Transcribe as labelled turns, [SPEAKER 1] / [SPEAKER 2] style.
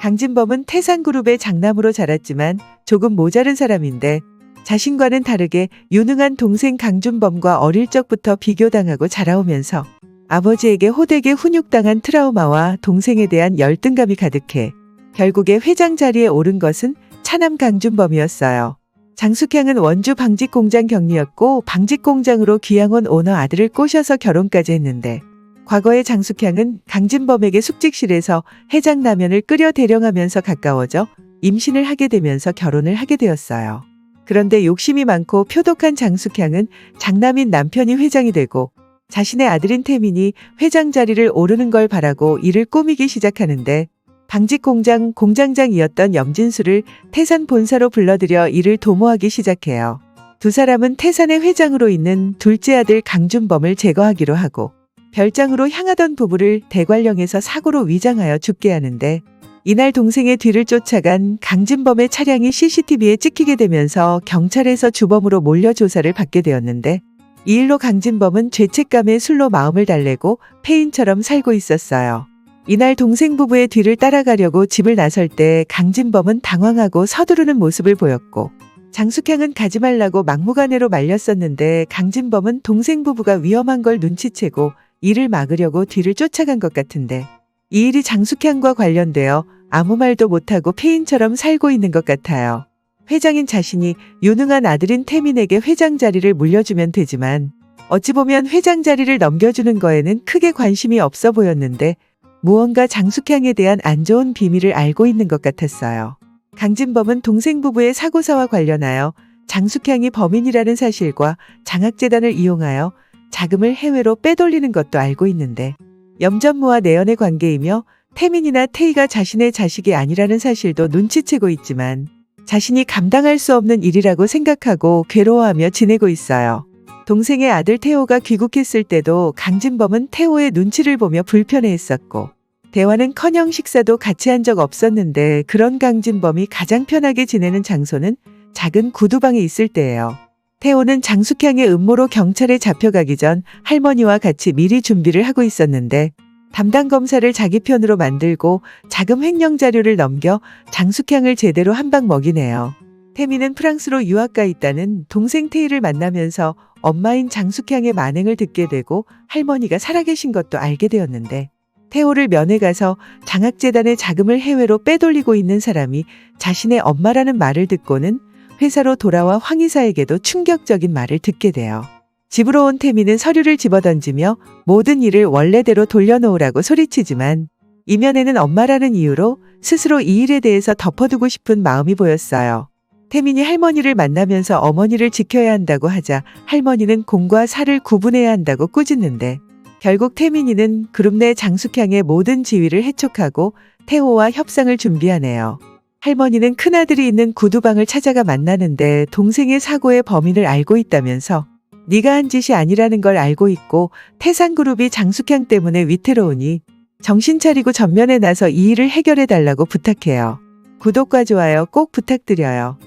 [SPEAKER 1] 강진범은 태산그룹의 장남으로 자랐지만 조금 모자른 사람인데 자신과는 다르게 유능한 동생 강준범과 어릴 적부터 비교당하고 자라오면서 아버지에게 호되게 훈육당한 트라우마와 동생에 대한 열등감이 가득해 결국에 회장 자리에 오른 것은 차남 강준범이었어요. 장숙향은 원주 방직공장 경리였고 방직공장으로 귀향 온 오너 아들을 꼬셔서 결혼까지 했는데 과거에 장숙향은 강진범에게 숙직실에서 해장라면을 끓여 대령하면서 가까워져 임신을 하게 되면서 결혼을 하게 되었어요. 그런데 욕심이 많고 표독한 장숙향은 장남인 남편이 회장이 되고 자신의 아들인 태민이 회장 자리를 오르는 걸 바라고 이를 꾸미기 시작하는데 방직공장 공장장이었던 염진수를 태산 본사로 불러들여 이를 도모하기 시작해요. 두 사람은 태산의 회장으로 있는 둘째 아들 강준범을 제거하기로 하고 별장으로 향하던 부부를 대관령에서 사고로 위장하여 죽게 하는데 이날 동생의 뒤를 쫓아간 강진범의 차량이 CCTV에 찍히게 되면서 경찰에서 주범으로 몰려 조사를 받게 되었는데 이 일로 강진범은 죄책감에 술로 마음을 달래고 폐인처럼 살고 있었어요. 이날 동생 부부의 뒤를 따라가려고 집을 나설 때 강진범은 당황하고 서두르는 모습을 보였고 장숙향은 가지 말라고 막무가내로 말렸었는데 강진범은 동생 부부가 위험한 걸 눈치채고 이를 막으려고 뒤를 쫓아간 것 같은데 이 일이 장숙향과 관련되어 아무 말도 못하고 폐인처럼 살고 있는 것 같아요. 회장인 자신이 유능한 아들인 태민에게 회장 자리를 물려주면 되지만 어찌 보면 회장 자리를 넘겨주는 거에는 크게 관심이 없어 보였는데 무언가 장숙향에 대한 안 좋은 비밀을 알고 있는 것 같았어요. 강진범은 동생 부부의 사고사와 관련하여 장숙향이 범인이라는 사실과 장학재단을 이용하여 자금을 해외로 빼돌리는 것도 알고 있는데 염전무와 내연의 관계이며 태민이나 태희가 자신의 자식이 아니라는 사실도 눈치채고 있지만 자신이 감당할 수 없는 일이라고 생각하고 괴로워하며 지내고 있어요. 동생의 아들 태호가 귀국했을 때도 강진범은 태호의 눈치를 보며 불편해했었고 대화는 커녕 식사도 같이 한 적 없었는데 그런 강진범이 가장 편하게 지내는 장소는 작은 구두방에 있을 때예요. 태호는 장숙향의 음모로 경찰에 잡혀가기 전 할머니와 같이 미리 준비를 하고 있었는데 담당 검사를 자기 편으로 만들고 자금 횡령 자료를 넘겨 장숙향을 제대로 한 방 먹이네요. 태미는 프랑스로 유학 가 있다는 동생 태희를 만나면서 엄마인 장숙향의 만행을 듣게 되고 할머니가 살아계신 것도 알게 되었는데 태호를 면회 가서 장학재단의 자금을 해외로 빼돌리고 있는 사람이 자신의 엄마라는 말을 듣고는 회사로 돌아와 황희사에게도 충격적인 말을 듣게 돼요. 집으로 온 태미는 서류를 집어던지며 모든 일을 원래대로 돌려놓으라고 소리치지만 이면에는 엄마라는 이유로 스스로 이 일에 대해서 덮어두고 싶은 마음이 보였어요. 태민이 할머니를 만나면서 어머니를 지켜야 한다고 하자 할머니는 공과 사를 구분해야 한다고 꾸짖는데 결국 태민이는 그룹 내 장숙향의 모든 지위를 해촉하고 태호와 협상을 준비하네요. 할머니는 큰아들이 있는 구두방을 찾아가 만나는데 동생의 사고의 범인을 알고 있다면서 네가 한 짓이 아니라는 걸 알고 있고 태산그룹이 장숙향 때문에 위태로우니 정신 차리고 전면에 나서 이 일을 해결해 달라고 부탁해요. 구독과 좋아요 꼭 부탁드려요.